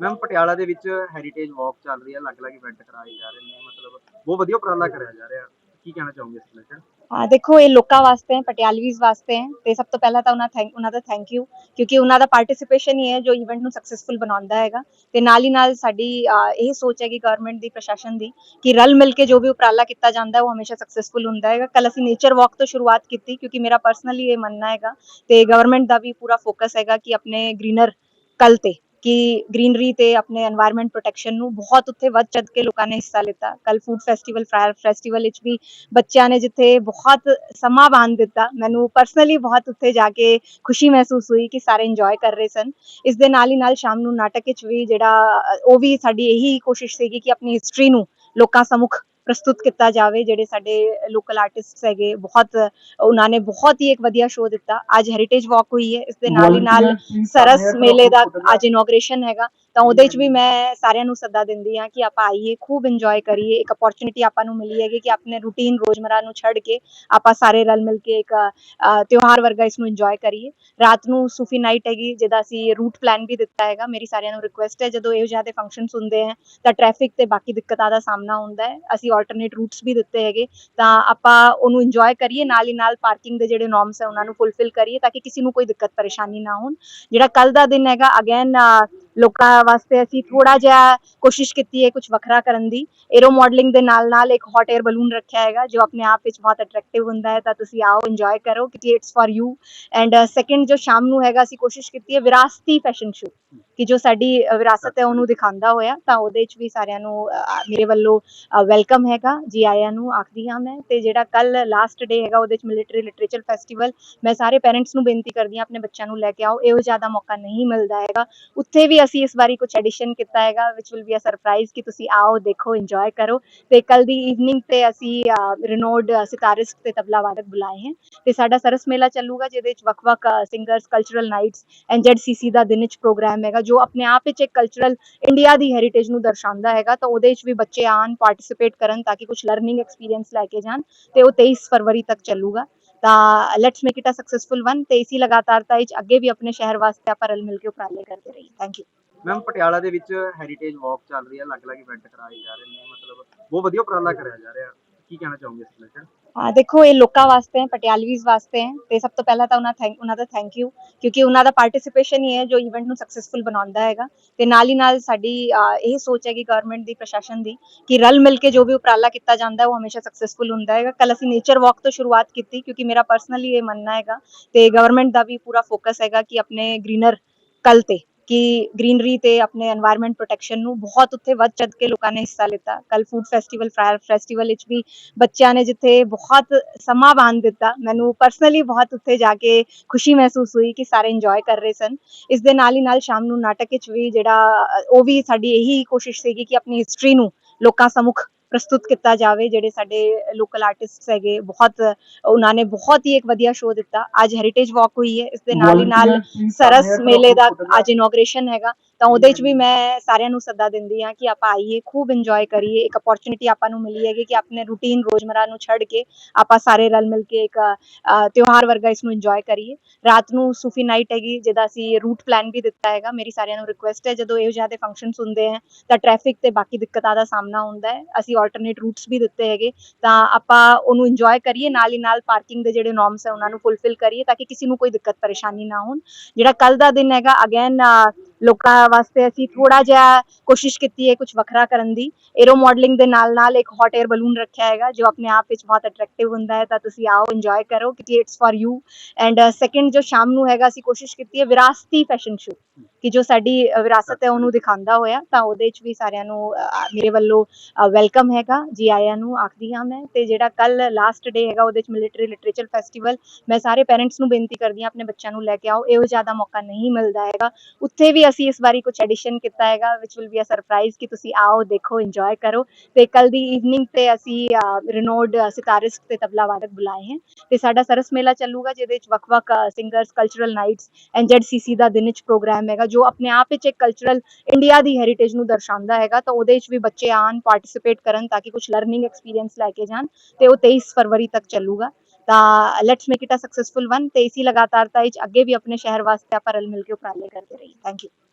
Ma'am Patiala ਦੇ ਵਿੱਚ heritage ਵਾਕ ਚੱਲ ਰਹੀ ਹੈ, ਅਲੱਗ-ਅਲੱਗ ਇਵੈਂਟ ਕਰਾਏ ਜਾ ਰਹੇ ਨੇ, ਮਤਲਬ ਬਹੁਤ ਵਧੀਆ ਉਪਰਾਲਾ ਕਰਿਆ ਜਾ ਰਿਹਾ। ਕੀ ਕਹਿਣਾ ਚਾਹੋਗੇ ਇਸ ਰਿਲੇਟਡ ਹਾਂ ਦੇਖੋ, ਇਹ ਲੋਕਾਂ ਵਾਸਤੇ ਹੈ ਪਟਿਆਲਵੀਜ਼ ਵਾਸਤੇ ਹੈ ਤੇ ਸਭ ਤੋਂ ਪਹਿਲਾਂ ਤਾਂ ਉਹਨਾਂ ਥੈਂਕ ਉਹਨਾਂ ਦਾ ਥੈਂਕ ਯੂ ਕਿਉਂਕਿ ਉਹਨਾਂ ਦਾ ਪਾਰਟਿਸਿਪੇਸ਼ਨ ਹੀ ਹੈ ਜੋ ਇਵੈਂਟ ਨੂੰ ਸਕਸੈਸਫੁਲ ਬਣਾਉਂਦਾ ਹੈਗਾ। ਤੇ ਨਾਲ ਹੀ ਨਾਲ ਸਾਡੀ ਇਹ ਸੋਚ ਹੈ ਕਿ ਗਵਰਨਮੈਂਟ ਦੀ, ਪ੍ਰਸ਼ਾਸਨ ਦੀ, ਕਿ ਰਲ ਮਿਲ ਕੇ ਜੋ ਵੀ ਉਪਰਾਲਾ ਕੀਤਾ ਜਾਂਦਾ ਹੈ ਉਹ ਹਮੇਸ਼ਾ ਸਕਸੈਸਫੁਲ ਹੁੰਦਾ ਹੈਗਾ। ਕੱਲ ਅਸੀਂ ਨੇਚਰ ਵਾਕ ਤੋਂ ਸ਼ੁਰੂਆਤ ਕੀਤੀ, ਕਿਉਂਕਿ ਮੇਰਾ ਪਰਸਨਲੀ ਇਹ ਮੰਨਣਾ ਹੈਗਾ, ਤੇ ਗਵਰਨਮੈਂਟ ਦਾ ਵੀ ਪੂਰਾ ਫੋਕਸ ਹੈਗਾ ਕਿ ਆਪਣੇ ਗ੍ਰੀਨਰ ਕੱਲ ਤੇ। ਕਿ ਗ੍ਰੀਨਰੀ ਤੇ ਆਪਣੇ এনवायरमेंट ਪ੍ਰੋਟੈਕਸ਼ਨ ਨੂੰ ਬਹੁਤ ਉੱਥੇ ਵੱਧ ਚੜ ਕੇ ਲੋਕਾਂ ਨੇ ਹਿੱਸਾ ਲਿੱਤਾ। ਕੱਲ ਫੂਡ ਫੈਸਟੀਵਲ ਫਾਇਰ ਫੈਸਟੀਵਲ ਵਿੱਚ ਵੀ ਬੱਚਿਆਂ ਨੇ ਜਿੱਥੇ ਬਹੁਤ ਸਮਾਂ ਬਾਣ ਦਿੱਤਾ, ਮੈਨੂੰ ਪਰਸਨਲੀ ਬਹੁਤ ਉੱਥੇ ਜਾ ਕੇ ਖੁਸ਼ੀ ਮਹਿਸੂਸ ਹੋਈ ਕਿ ਸਾਰੇ ਇੰਜੋਏ ਕਰ ਰਹੇ ਸਨ। ਇਸ ਦੇ ਨਾਲ ਹੀ ਨਾਲ ਸ਼ਾਮ ਨੂੰ ਨਾਟਕ ਵਿੱਚ ਵੀ ਜਿਹੜਾ ਉਹ ਵੀ ਸਾਡੀ ਇਹੀ ਕੋਸ਼ਿਸ਼ ਸੀਗੀ ਕਿ ਆਪਣੀ ਹਿਸਟਰੀ ਨੂੰ ਲੋਕਾਂ ਸਮੁਖ ਪ੍ਰਸਤੁਤ ਕੀਤਾ ਜਾਵੇ ਜਿਹੜੇ ਸਾਡੇ ਲੋਕਲ ਆਰਟਿਸਟਸ ਹੈਗੇ ਬਹੁਤ ਉਹਨਾਂ ਨੇ ਬਹੁਤ ਹੀ ਇੱਕ ਵਧੀਆ ਸ਼ੋਅ ਦਿੱਤਾ। ਅੱਜ ਹੈਰੀਟੇਜ ਵਾਕ ਹੋਈ ਹੈ ਇਸ ਦੇ ਨਾਲ ਹੀ ਨਾਲ ਸਰਸ ਮੇਲੇ ਦਾ ਅੱਜ ਇਨੋਗ੍ਰੇਸ਼ਨ ਹੈਗਾ। ਤਾਂ ਉਹਦੇ ਵਿੱਚ ਵੀ ਮੈਂ ਸਾਰਿਆਂ ਨੂੰ ਸੱਦਾ ਦਿੰਦੀ ਹਾਂ ਕਿ ਆਪਾਂ ਆਈਏ ਖੂਬ ਇੰਜੋਏ ਕਰੀਏ ਇੱਕ ਅਪੋਰਚੁਨਿਟੀ ਆਪਾਂ ਨੂੰ ਮਿਲੀ ਹੈਗੀ ਕਿ ਆਪਣੇ ਰੂਟੀਨ ਰੋਜ਼ਮਰਾ ਨੂੰ ਛੱਡ ਕੇ ਆਪਾਂ ਸਾਰੇ ਰਲ ਮਿਲ ਕੇ ਇੱਕ ਤਿਉਹਾਰ ਵਰਗਾ ਇਸ ਨੂੰ ਇੰਜੋਏ ਕਰੀਏ। ਰਾਤ ਨੂੰ ਸੂਫੀ ਨਾਈਟ ਹੈਗੀ ਜਿਹਦਾ ਅਸੀਂ ਰੂਟ ਪਲਾਨ ਵੀ ਦਿੱਤਾ ਹੈਗਾ ਮੇਰੀ ਸਾਰਿਆਂ ਨੂੰ ਰਿਕੁਐਸਟ ਹੈ ਜਦੋਂ ਇਹੋ ਜਿਹੇ ਦੇ ਫੰਕਸ਼ਨਸ ਹੁੰਦੇ ਹੈ ਤਾਂ ਟ੍ਰੈਫਿਕ ਤੇ ਬਾਕੀ ਦਿੱਕਤਾਂ ਦਾ ਸਾਹਮਣਾ ਹੁੰਦਾ ਹੈ। ਅਸੀਂ ਆਲਟਰਨੇਟ ਰੂਟਸ ਵੀ ਦਿੱਤੇ ਹੈਗੇ ਤਾਂ ਆਪਾਂ ਉਹਨੂੰ ਇੰਜੋਏ ਕਰੀਏ ਨਾਲ ਹੀ ਨਾਲ ਪਾਰਕਿੰਗ ਦੇ ਜਿਹੜੇ ਨੋਰਮਸ ਹੈ ਉਹਨਾਂ ਨੂੰ ਫੁੱਲਫਿਲ ਕਰੀਏ ਤਾਂ ਕਿ ਕਿਸੇ ਨੂੰ ਕੋਈ ਦਿੱਕਤ ਪਰੇਸ਼ਾਨੀ ਨਾ ਹੋਣ। ਜਿਹੜਾ ਕੱਲ ਦਾ ਦਿਨ ਹੈਗਾ ਅਗੇਨ ਲੋਕਾਂ ਵਾਸਤੇ ਅਸੀਂ ਥੋੜਾ ਜਿਹਾ ਕੋਸ਼ਿਸ਼ ਕੀਤੀ ਹੈ ਕੁਝ ਵੱਖਰਾ ਕਰਨ ਦੀ। ਏਰੋ ਮਾਡਲਿੰਗ ਦੇ ਨਾਲ ਨਾਲ ਇੱਕ ਹੌਟ 에ਅਰ ਬਲੂਨ ਰੱਖਿਆ ਹੈਗਾ, ਜੋ ਆਪਣੇ ਆਪ ਵਿੱਚ ਬਹੁਤ ਅਟਰੈਕਟਿਵ ਹੁੰਦਾ ਹੈ, ਤਾਂ ਤੁਸੀਂ ਆਓ ਇੰਜੋਏ ਕਰੋ ਕਿ it's for you and second ਜੋ ਸ਼ਾਮ ਨੂੰ ਹੈਗਾ, ਅਸੀਂ ਕੋਸ਼ਿਸ਼ ਕੀਤੀ ਹੈ ਵਿਰਾਸਤੀ ਫੈਸ਼ਨ ਸ਼ੋ ਕਿ ਜੋ ਸਾਡੀ ਵਿਰਾਸਤ ਹੈ, ਉਹਨੂੰ ਦਿਖਾਉਂਦਾ ਹੋਇਆ। ਤਾਂ ਉਹਦੇ ਵਿੱਚ ਵੀ ਸਾਰਿਆਂ ਨੂੰ ਮੇਰੇ ਵੱਲੋਂ ਵੈਲਕਮ ਹੈਗਾ। ਜੀ ਆਇਆਂ ਨੂੰ ਆਖਦੀ ਹਾਂ ਮੈਂ। ਤੇ ਜਿਹੜਾ ਕੱਲ ਲਾਸਟ ਡੇ ਹੈਗਾ, ਉਹਦੇ ਵਿੱਚ ਮਿਲਟਰੀ ਲਿਟਰੇਚਰ ਫੈਸਟੀਵਲ ਮੈਂ ਸਾਰੇ ਪੇਰੈਂਟਸ ਨੂੰ ਬੇਨਤੀ ਕਰਦੀ ਹਾਂ, ਆਪਣੇ ਬੱਚਿਆਂ ਨੂੰ ਲੈ ਕੇ ਆਓ। ਇਹੋ ਜ਼ਿਆਦਾ ਮੌਕਾ ਨਹੀਂ ਮਿਲਦਾ ਹੈਗਾ। ਉੱਥੇ ਵੀ ਅਸੀਂ ਇਸ ਵਾਰੀ ਕੁਝ ਐਡੀਸ਼ਨ ਕੀਤਾ ਹੈਗਾ ਵਿਚ ਵਿਲ ਬੀ ਅ ਸਰਪ੍ਰਾਈਜ਼ ਕਿ ਤੁਸੀਂ ਆਓ, ਦੇਖੋ ਇੰਜੋਏ ਕਰੋ। ਤੇ ਕੱਲ ਦੀ ਈਵਨਿੰਗ ਤੇ ਅਸੀਂ ਰਿਨੋਡ ਸਿਤਾਰਿਸਟ ਤੇ ਤਬਲਾ ਵਾਦਕ ਬੁਲਾਏ ਹਨ ਤੇ ਸਾਡਾ ਸਰਸ ਮੇਲਾ ਚੱਲੂਗਾ, ਜਿਹਦੇ ਵਿੱਚ ਵੱਖ-ਵੱਖ ਸਿੰਗਰਸ ਕਲਚਰਲ ਨਾਈਟਸ ਐਨਜ਼ੈਡਸੀਸੀ ਦਾ ਦਿਨ ਵਿੱਚ ਪ੍ਰੋਗਰਾਮ ਹੈਗਾ, ਜੋ ਆਪਣੇ ਆਪ ਵਿੱਚ ਇੱਕ ਕਲਚਰਲ ਇੰਡੀਆ ਦੀ ਹੈਰੀਟੇਜ ਨੂੰ ਦਰਸਾਉਂਦਾ ਹੈਗਾ। ਤਾਂ ਉਹਦੇ ਵਿੱਚ ਵੀ ਬੱਚੇ ਆਣ ਪਾਰਟਿਸਿਪੇਟ ਕਰਨ ਤਾਂ ਕਿ ਕੁਝ ਲਰਨਿੰਗ ਐਕਸਪੀਰੀਅੰਸ ਲੈ ਕੇ ਜਾਣ ਤੇ ਉਹ 23 ਫਰਵਰੀ ਤੱਕ ਚੱਲੂਗਾ। ਤਾਂ let's make it a successful one ਤੇ ਇਸੀ ਲਗਾਤਾਰਤਾ ਵਿੱਚ ਅੱਗੇ ਵੀ ਆਪਣੇ ਸ਼ਹਿਰ ਵਾਸਤੇ ਆਪਾਂ ਰਲ ਮਿਲ ਕੇ ਉਪਰਾਲੇ ਕਰਦੇ ਰਹੀਏ। ਥੈਂਕ ਯੂ ਮੈਮ ਪਟਿਆਲਾ ਦੇ ਵਿੱਚ ਹੈਰੀਟੇਜ ਵਾਕ ਚੱਲ ਰਹੀ ਹੈ ਅਲੱਗ-ਅਲੱਗ ਇਵੈਂਟ ਕਰਾਏ ਜਾ ਰਹੇ ਨੇ, ਮਤਲਬ ਬਹੁਤ ਵਧੀਆ ਉਪਰਾਲਾ ਕਰਿਆ ਜਾ ਰਿਹਾ। ਕੀ ਕਹਿਣਾ ਚਾਹੋਗੇ ਇਸ ਰਿਲੇਟਡ ਹਾਂ ਦੇਖੋ, ਇਹ ਲੋਕਾਂ ਵਾਸਤੇ ਹੈ ਪਟਿਆਲਵੀਜ਼ ਵਾਸਤੇ ਹੈ ਤੇ ਸਭ ਤੋਂ ਪਹਿਲਾਂ ਤਾਂ ਉਹਨਾਂ ਥੈਂਕ ਉਹਨਾਂ ਦਾ ਥੈਂਕ ਯੂ ਕਿਉਂਕਿ ਉਹਨਾਂ ਦਾ ਪਾਰਟਿਸਿਪੇਸ਼ਨ ਹੀ ਹੈ ਜੋ ਇਵੈਂਟ ਨੂੰ ਸਕਸੈਸਫੁਲ ਬਣਾਉਂਦਾ ਹੈਗਾ। ਤੇ ਨਾਲ ਹੀ ਨਾਲ ਸਾਡੀ ਇਹ ਸੋਚ ਹੈ ਕਿ ਗਵਰਨਮੈਂਟ ਦੀ, ਪ੍ਰਸ਼ਾਸਨ ਦੀ, ਕਿ ਰਲ ਮਿਲ ਕੇ ਜੋ ਵੀ ਉਪਰਾਲਾ ਕੀਤਾ ਜਾਂਦਾ, ਉਹ ਹਮੇਸ਼ਾ ਸਕਸੈਸਫੁਲ ਹੁੰਦਾ ਹੈਗਾ। ਕੱਲ ਅਸੀਂ ਨੇਚਰ ਵਾਕ ਤੋਂ ਸ਼ੁਰੂਆਤ ਕੀਤੀ, ਕਿਉਂਕਿ ਮੇਰਾ ਪਰਸਨਲੀ ਇਹ ਮੰਨਣਾ ਹੈਗਾ, ਤੇ ਗਵਰਨਮੈਂਟ ਦਾ ਵੀ ਪੂਰਾ ਫੋਕਸ ਹੈਗਾ ਕਿ ਆਪਣੇ ਗ੍ਰੀਨਰ ਕੱਲ ਤੇ। ਕਿ ਗ੍ਰੀਨਰੀ ਤੇ ਆਪਣੇ এনवायरमेंट ਪ੍ਰੋਟੈਕਸ਼ਨ ਨੂੰ ਬਹੁਤ ਉੱਥੇ ਵੱਧ ਚੜ ਕੇ ਲੋਕਾਂ ਨੇ ਹਿੱਸਾ ਲਿੱਤਾ। ਕੱਲ ਫੂਡ ਫੈਸਟੀਵਲ ਫਾਇਰ ਫੈਸਟੀਵਲ ਵਿੱਚ ਵੀ ਬੱਚਿਆਂ ਨੇ ਜਿੱਥੇ ਬਹੁਤ ਸਮਾਂ ਬਾਣ ਦਿੱਤਾ, ਮੈਨੂੰ ਪਰਸਨਲੀ ਬਹੁਤ ਉੱਥੇ ਜਾ ਕੇ ਖੁਸ਼ੀ ਮਹਿਸੂਸ ਹੋਈ ਕਿ ਸਾਰੇ ਇੰਜੋਏ ਕਰ ਰਹੇ ਸਨ। ਇਸ ਦੇ ਨਾਲ ਹੀ ਨਾਲ ਸ਼ਾਮ ਨੂੰ ਨਾਟਕ ਵਿੱਚ ਵੀ ਜਿਹੜਾ, ਉਹ ਵੀ ਸਾਡੀ ਇਹੀ ਕੋਸ਼ਿਸ਼ ਸੀਗੀ ਕਿ ਆਪਣੀ ਹਿਸਟਰੀ ਨੂੰ ਲੋਕਾਂ ਸਮੁਖ ਪ੍ਰਸਤੁਤ ਕੀਤਾ ਜਾਵੇ ਜਿਹੜੇ ਸਾਡੇ ਲੋਕਲ ਆਰਟਿਸਟਸ ਹੈਗੇ ਬਹੁਤ ਉਹਨਾਂ ਨੇ ਬਹੁਤ ਹੀ ਇੱਕ ਵਧੀਆ ਸ਼ੋਅ ਦਿੱਤਾ। ਅੱਜ ਹੈਰੀਟੇਜ ਵਾਕ ਹੋਈ ਹੈ ਇਸ ਦੇ ਨਾਲ ਹੀ ਨਾਲ ਸਰਸ ਮੇਲੇ ਦਾ ਅੱਜ ਇਨੋਗ੍ਰੇਸ਼ਨ ਹੈਗਾ। ਤਾਂ ਉਹਦੇ ਵਿੱਚ ਵੀ ਮੈਂ ਸਾਰਿਆਂ ਨੂੰ ਸੱਦਾ ਦਿੰਦੀ ਹਾਂ ਕਿ ਆਪਾਂ ਆਈਏ ਖੂਬ ਇੰਜੋਏ ਕਰੀਏ। ਇੱਕ ਅਪੋਰਚੁਨਿਟੀ ਆਪਾਂ ਨੂੰ ਮਿਲੀ ਹੈਗੀ ਕਿ ਆਪਣੇ ਰੂਟੀਨ ਰੋਜ਼ਮਰਾ ਨੂੰ ਛੱਡ ਕੇ ਆਪਾਂ ਸਾਰੇ ਰਲ ਮਿਲ ਕੇ ਇੱਕ ਤਿਉਹਾਰ ਵਰਗਾ ਇਸ ਨੂੰ ਇੰਜੋਏ ਕਰੀਏ। ਰਾਤ ਨੂੰ ਸੂਫੀ ਨਾਈਟ ਹੈਗੀ ਜਿਹਦਾ ਅਸੀਂ ਰੂਟ ਪਲਾਨ ਵੀ ਦਿੱਤਾ ਹੈਗਾ। ਮੇਰੀ ਸਾਰਿਆਂ ਨੂੰ ਰਿਕੁਐਸਟ ਹੈ ਜਦੋਂ ਇਹੋ ਜਿਹੇ ਦੇ ਫੰਕਸ਼ਨਸ ਹੁੰਦੇ ਹੈ ਤਾਂ ਟ੍ਰੈਫਿਕ ਤੇ ਬਾਕੀ ਦਿੱਕਤਾਂ ਦਾ ਸਾਹਮਣਾ ਹੁੰਦਾ ਹੈ। ਅਸੀਂ ਆਲਟਰਨੇਟ ਰੂਟਸ ਵੀ ਦਿੱਤੇ ਹੈਗੇ ਤਾਂ ਆਪਾਂ ਉਹਨੂੰ ਇੰਜੋਏ ਕਰੀਏ ਨਾਲ ਹੀ ਨਾਲ ਪਾਰਕਿੰਗ ਦੇ ਜਿਹੜੇ ਨੋਰਮਸ ਹੈ ਉਹਨਾਂ ਨੂੰ ਫੁੱਲਫਿਲ ਕਰੀਏ ਤਾਂ ਕਿ ਕਿਸੇ ਨੂੰ ਕੋਈ ਦਿੱਕਤ ਪਰੇਸ਼ਾਨੀ ਨਾ ਹੋਣ। ਜਿਹੜਾ ਕੱਲ ਦਾ ਦਿਨ ਹੈਗਾ ਅਗੇਨ ਲੋਕਾਂ ਵਾਸਤੇ ਅਸੀਂ ਥੋੜਾ ਜਿਹਾ ਕੋਸ਼ਿਸ਼ ਕੀਤੀ ਹੈ ਕੁਝ ਵੱਖਰਾ ਕਰਨ ਦੀ। 에ਰੋ ਮਾਡਲਿੰਗ ਦੇ ਨਾਲ ਨਾਲ ਇੱਕ ਹੌਟ 에ਅਰ ਬਲੂਨ ਰੱਖਿਆ ਹੈਗਾ, ਜੋ ਆਪਣੇ ਆਪ ਵਿੱਚ ਬਹੁਤ ਅਟਰੈਕਟਿਵ ਹੁੰਦਾ ਹੈ, ਤਾਂ ਤੁਸੀਂ ਆਓ ਇੰਜੋਏ ਕਰੋ ਕਿ it's for you and second ਜੋ ਸ਼ਾਮ ਨੂੰ ਹੈਗਾ, ਅਸੀਂ ਕੋਸ਼ਿਸ਼ ਕੀਤੀ ਹੈ ਵਿਰਾਸਤੀ ਫੈਸ਼ਨ ਸ਼ੋ ਕਿ ਜੋ ਸਾਡੀ ਵਿਰਾਸਤ ਹੈ, ਉਹਨੂੰ ਦਿਖਾਉਂਦਾ ਹੋਇਆ। ਤਾਂ ਉਹਦੇ ਵਿੱਚ ਵੀ ਸਾਰਿਆਂ ਨੂੰ ਮੇਰੇ ਵੱਲੋਂ ਵੈਲਕਮ ਹੈਗਾ। ਜੀ ਆਇਆਂ ਨੂੰ ਆਖਦੀ ਹਾਂ ਮੈਂ। ਤੇ ਜਿਹੜਾ ਕੱਲ ਲਾਸਟ ਡੇ ਹੈਗਾ, ਉਹਦੇ ਵਿੱਚ ਮਿਲਟਰੀ ਲਿਟਰੇਚਰ ਫੈਸਟੀਵਲ ਮੈਂ ਸਾਰੇ ਪੇਰੈਂਟਸ ਨੂੰ ਬੇਨਤੀ ਕਰਦੀ ਹਾਂ, ਆਪਣੇ ਬੱਚਿਆਂ ਨੂੰ ਲੈ ਕੇ ਆਓ। ਇਹੋ ਜ਼ਿਆਦਾ ਮੌਕਾ ਨਹੀਂ ਮਿਲਦਾ ਹੈਗਾ। ਉੱਥੇ ਵੀ ਅਸੀਂ ਇਸ ਵਾਰੀ ਕੁਝ ਐਡੀਸ਼ਨ ਕੀਤਾ ਹੈਗਾ ਵਿਚ ਵਿਲ ਬੀ ਅ ਸਰਪ੍ਰਾਈਜ਼ ਕਿ ਤੁਸੀਂ ਆਓ, ਦੇਖੋ ਇੰਜੋਏ ਕਰੋ। ਤੇ ਕੱਲ ਦੀ ਈਵਨਿੰਗ ਤੇ ਅਸੀਂ ਰਿਨੋਡ ਸਿਤਾਰਿਸਟ ਤੇ ਤਬਲਾ ਵਾਦਕ ਬੁਲਾਏ ਹਨ ਤੇ ਸਾਡਾ ਸਰਸ ਮੇਲਾ ਚੱਲੂਗਾ, ਜਿਹਦੇ ਵਿੱਚ ਵੱਖ-ਵੱਖ ਸਿੰਗਰਸ ਕਲਚਰਲ ਨਾਈਟਸ ਐਨਜ਼ੈਡਸੀਸੀ ਦਾ ਦਿਨ ਵਿੱਚ ਪ੍ਰੋਗਰਾਮ ਹੈਗਾ, ਜੋ ਆਪਣੇ ਆਪ ਵਿੱਚ ਇੱਕ ਕਲਚਰਲ ਇੰਡੀਆ ਦੀ ਹੈਰੀਟੇਜ ਨੂੰ ਦਰਸਾਉਂਦਾ ਹੈਗਾ। ਤਾਂ ਉਹਦੇ ਵਿੱਚ ਵੀ ਬੱਚੇ ਆਣ ਪਾਰਟਿਸਿਪੇਟ ਕਰਨ, ਤਾਂ ਕਿ ਕੁਝ ਲਰਨਿੰਗ ਐਕਸਪੀਰੀਅੰਸ ਲੈ ਕੇ ਜਾਣ। ਤੇ ਉਹ 23 ਫਰਵਰੀ ਤੱਕ ਚੱਲੂਗਾ। ਤਾਂ let's make it a successful one ਤੇ ਇਸੀ ਲਗਾਤਾਰਤਾ ਵਿੱਚ ਅੱਗੇ ਵੀ ਆਪਣੇ ਸ਼ਹਿਰ ਵਾਸਤੇ ਆਪਾਂ ਰਲ ਮਿਲ ਕੇ ਉਪਰਾਲੇ ਕਰਦੇ ਰਹੀਏ। Thank you